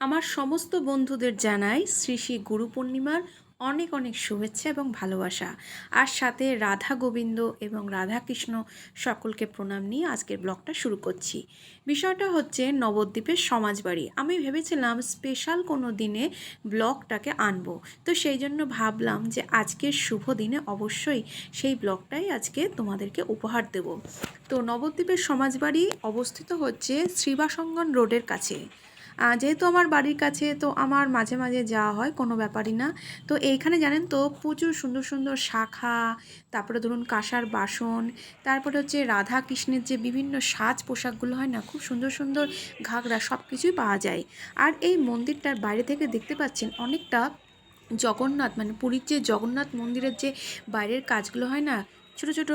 আমার সমস্ত বন্ধুদের জানাই শ্রী শ্রী গুরু পূর্ণিমার অনেক অনেক শুভেচ্ছা এবং ভালোবাসা। আর সাথে রাধা গোবিন্দ এবং রাধা কৃষ্ণ সকলকে প্রণাম নিয়ে আজকের ব্লগটা শুরু করছি। বিষয়টা হচ্ছে নবদ্বীপের সমাজবাড়ি। আমি ভেবেছিলাম স্পেশাল কোনো দিনে ব্লগটাকে আনব। তো সেই জন্য ভাবলাম যে আজকের শুভ দিনে অবশ্যই সেই ব্লগটাই আজকে তোমাদেরকে উপহার দেব। তো নবদ্বীপের সমাজবাড়ি অবস্থিত হচ্ছে শ্রীবাসঙ্গন রোডের কাছে। যেহেতু আমার বাড়ির কাছে, তো আমার মাঝে মাঝে যাওয়া হয়, কোনো ব্যাপারই না। তো এইখানে জানেন তো, প্রচুর সুন্দর সুন্দর শাখা, তারপরে ধরুন কাঁসার বাসন, তারপরে হচ্ছে রাধা কৃষ্ণের যে বিভিন্ন সাজ পোশাকগুলো হয় না, খুব সুন্দর সুন্দর ঘাগরা সব কিছুই পাওয়া যায়। আর এই মন্দিরটার বাইরে থেকে দেখতে পাচ্ছেন অনেকটা জগন্নাথ মানে পুরীর যে জগন্নাথ মন্দিরের যে বাইরের কাজগুলো হয় না, ছোট ছোট,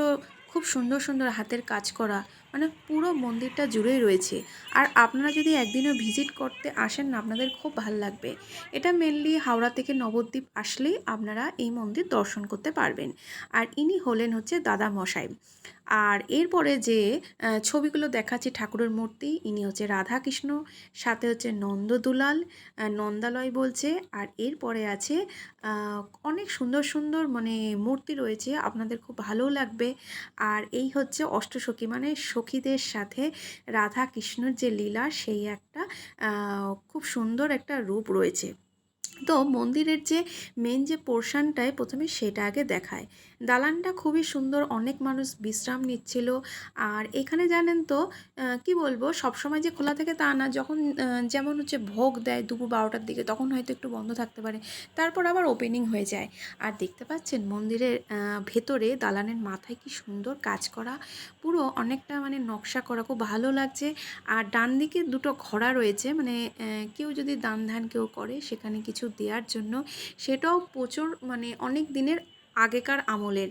খুব সুন্দর সুন্দর হাতের কাজ করা মানে পুরো মন্দিরটা জুড়েই রয়েছে। আর আপনারা যদি একদিনও ভিজিট করতে আসেন না, আপনাদের খুব ভালো লাগবে। এটা মেনলি হাওড়া থেকে নবদ্বীপ আসলেই আপনারা এই মন্দির দর্শন করতে পারবেন। আর ইনি হলেন হচ্ছে দাদা মশাই। আর এরপরে যে ছবিগুলো দেখাচ্ছি ঠাকুরের মূর্তি, ইনি হচ্ছে রাধা কৃষ্ণ সাথে হচ্ছে নন্দ দুলাল নন্দালয় বলছে, আর এরপরে আছে অনেক সুন্দর সুন্দর মানে মূর্তি রয়েছে, আপনাদের খুব ভালো লাগবে। আর এই হচ্ছে অষ্টসখী মানে সখীদের সাথে রাধা কৃষ্ণর যে লীলা, সেই একটা খুব সুন্দর একটা রূপ রয়েছে। তো মন্দিরের যে মেন যে পোর্শনটায় প্রথমে সেটা আগে দেখায়। দালানটা খুবই সুন্দর, অনেক মানুষ বিশ্রাম নিচ্ছিল। আর এখানে জানেন তো কি বলব, সবসময় যে খোলা থাকে তা না, যখন যেমন হচ্ছে ভোগ দেয় দুপুর বারোটার দিকে, তখন হয়তো একটু বন্ধ থাকতে পারে। তারপর আবার ওপেনিং হয়ে যায়। আর দেখতে পাচ্ছেন মন্দিরের ভেতরে দালানের মাথায় কি সুন্দর কাজ করা। পুরো অনেকটা মানে নকশা করা, খুব ভালো লাগছে। আর ডান দিকে দুটো ঘোড়া রয়েছে মানে কেউ যদি দান ধ্যান কেউ করে, সেখানে কিছু দেওয়ার জন্য, সেটাও প্রচুর মানে অনেক দিনের আগেকার আমলের।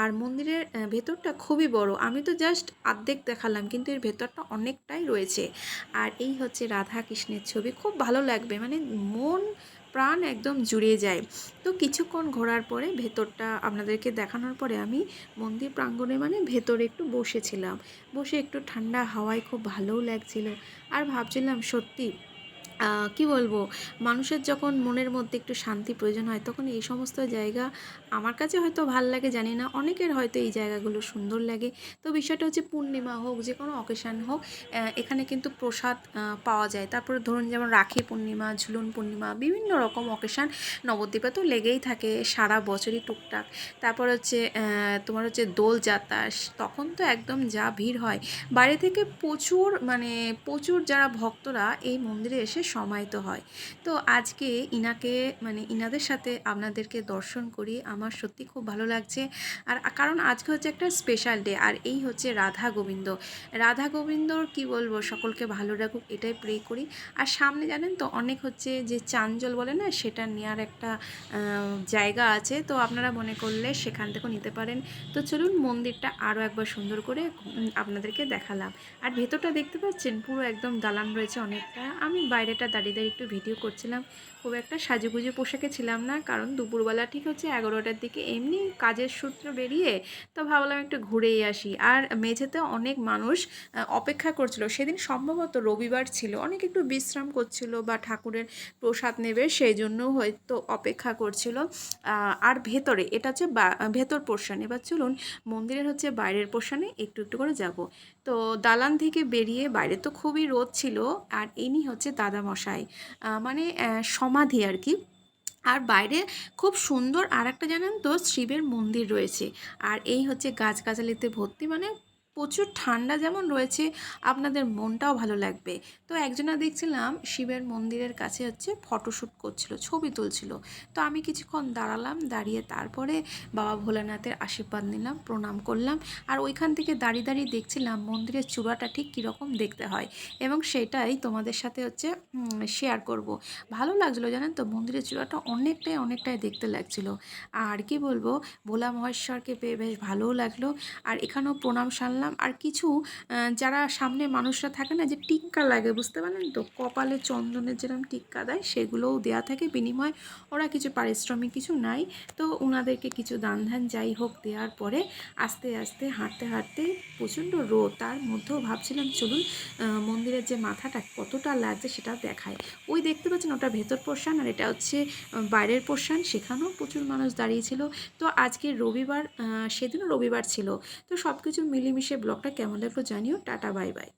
আর মন্দিরের ভেতরটা খুবই বড়। আমি তো জাস্ট অর্ধেক দেখালাম, কিন্তু এর ভেতরটা অনেকটাই রয়েছে। আর এই হচ্ছে রাধা কৃষ্ণের ছবি। খুব ভালো লাগবে মানে মন, প্রাণ একদম জুড়িয়ে যায়। তো কিছুক্ষণ ঘোরার পরে ভেতরটা আপনাদেরকে দেখানোর পরে আমি মন্দির প্রাঙ্গণে মানে ভেতরে একটু বসেছিলাম। বসে একটু ঠান্ডা হাওয়ায় খুব ভালোও লাগছিল। আর ভাবছিলাম সত্যি কি বলব? মানুষের যখন মনের মধ্যে একটু শান্তি প্রয়োজন হয়, তখন এই সমস্ত জায়গা আমার কাছে হয়তো ভালো লাগে, জানি না। অনেকের হয়তো এই জায়গাগুলো সুন্দর লাগে। তো বিষয়টা হচ্ছে পূর্ণিমা হোক, যে কোনো অকেশান হোক এখানে কিন্তু প্রসাদ পাওয়া যায়। তারপরে ধরুন যেমন রাখি পূর্ণিমা, ঝুলন পূর্ণিমা, বিভিন্ন রকম অকেশান নবদ্বীপে তো লেগেই থাকে সারা বছরই টুকটাক। তারপর হচ্ছে তোমার হচ্ছে দোল যাত্রা, তখন তো একদম যা ভিড় হয়। বাইরে থেকে প্রচুর মানে প্রচুর যারা ভক্তরা এই মন্দিরে এসে সমাহিত হয়। তো আজকে ইনাকে মানে ইনাদের সাথে আপনাদেরকে দর্শন করি, আমার সত্যি খুব ভালো লাগছে। আর কারণ আজকে হচ্ছে একটা স্পেশাল ডে আর এই হচ্ছে রাধা গোবিন্দ। রাধা গোবিন্দর কি বলব, সকলকে ভালো রাখুক, এটাই প্রে করি। আর সামনে জানেন তো, অনেক হচ্ছে যে চাঞ্জল বলে না, সেটা নেওয়ার একটা জায়গা আছে। তো আপনারা মনে করলে সেখান থেকেও নিতে পারেন। তো চলুন মন্দিরটা আরও একবার সুন্দর করে আপনাদেরকে দেখালাম। আর ভেতরটা দেখতে পাচ্ছেন? পুরো একদম দালান রয়েছে অনেকটা। আমি বাইরেটা দাঁড়িয়ে দাঁড়িয়ে একটু ভিডিও করছিলাম, খুব একটা সাজুগুজু পোশাকে ছিলাম না, কারণ দুপুরবেলা ঠিক হচ্ছে এগারোটার দিকে এমনি কাজের সূত্র বেরিয়ে তো ভাবলাম একটু ঘুরেই আসি। আর মেঝেতে অনেক মানুষ অপেক্ষা করছিল। সেদিন সম্ভবত রবিবার ছিল। অনেক একটু বিশ্রাম করছিল বা ঠাকুরের প্রসাদ নেবে সেই জন্য হয়তো অপেক্ষা করছিল। আর ভেতরে, এটা হচ্ছে ভেতর পোর্শন। এবার চলুন মন্দিরের হচ্ছে বাইরের পোর্শনে একটু একটু করে যাব। তো দালান থেকে বেরিয়ে বাইরে তো খুবই রোদ ছিল, আর ইনি হচ্ছে দাদামশাই আহ, মানে সমাধি আর কি আর বাইরে খুব সুন্দর আর একটা জানেন তো শিবের মন্দির রয়েছে। আর এই হচ্ছে গাছগাছালিতে ভর্তি মানে প্রচুর ঠান্ডা যেমন রয়েছে, আপনাদের মনটাও ভালো লাগবে। তো একজনা দেখছিলাম শিবের মন্দিরের কাছে হচ্ছে ফটোশ্যুট করছিল, ছবি তুলছিল। তো আমি কিছুক্ষণ দাঁড়ালাম, দাঁড়িয়ে তারপরে বাবা ভোলানাথের আশীর্বাদ নিলাম, প্রণাম করলাম। আর ওইখান থেকে দাঁড়িয়ে দাঁড়িয়ে দেখছিলাম মন্দিরের চূড়াটা ঠিক কীরকম দেখতে হয়। এবং সেটাই তোমাদের সাথে হচ্ছে শেয়ার করব। ভালো লাগছিল জানেন তো, মন্দিরের চূড়াটা অনেকটাই অনেকটাই দেখতে লাগছিল। আর কি বলব, ভোলা মহেশ্বরকে পেয়ে বেশ ভালোও লাগল। আর এখানেও প্রণাম সারলাম। জানালাম আর কিছু যারা সামনে মানুষরা থাকে না যে টিক্কা লাগে, বুঝতে পারলেন তো? কপালে চন্দনের যেরকম টিক্কা দেয়, সেগুলোও দেওয়া থাকে। বিনিময় ওরা কিছু পারিশ্রমিক কিছু নাই। তো ওনাদেরকে কিছু দান ধ্যান যাই হোক দেওয়ার পরে আস্তে আস্তে হাঁটতে হাঁটতে প্রচণ্ড রোদ। তার মধ্যেও ভাবছিলাম, চলুন মন্দিরের যে মাথাটা কতটা লাগছে সেটা দেখায় ওই দেখতে পাচ্ছেন ওটা ভেতর পোর্শান আর এটা হচ্ছে বাইরের পোর্শান। সেখানেও প্রচুর মানুষ দাঁড়িয়েছিল তো আজকে রবিবার সেদিনও রবিবার ছিল। তো সব কিছু মিলেমিশে ব্লগটা কেমন লাগল জানিও টাটা বাই বাই।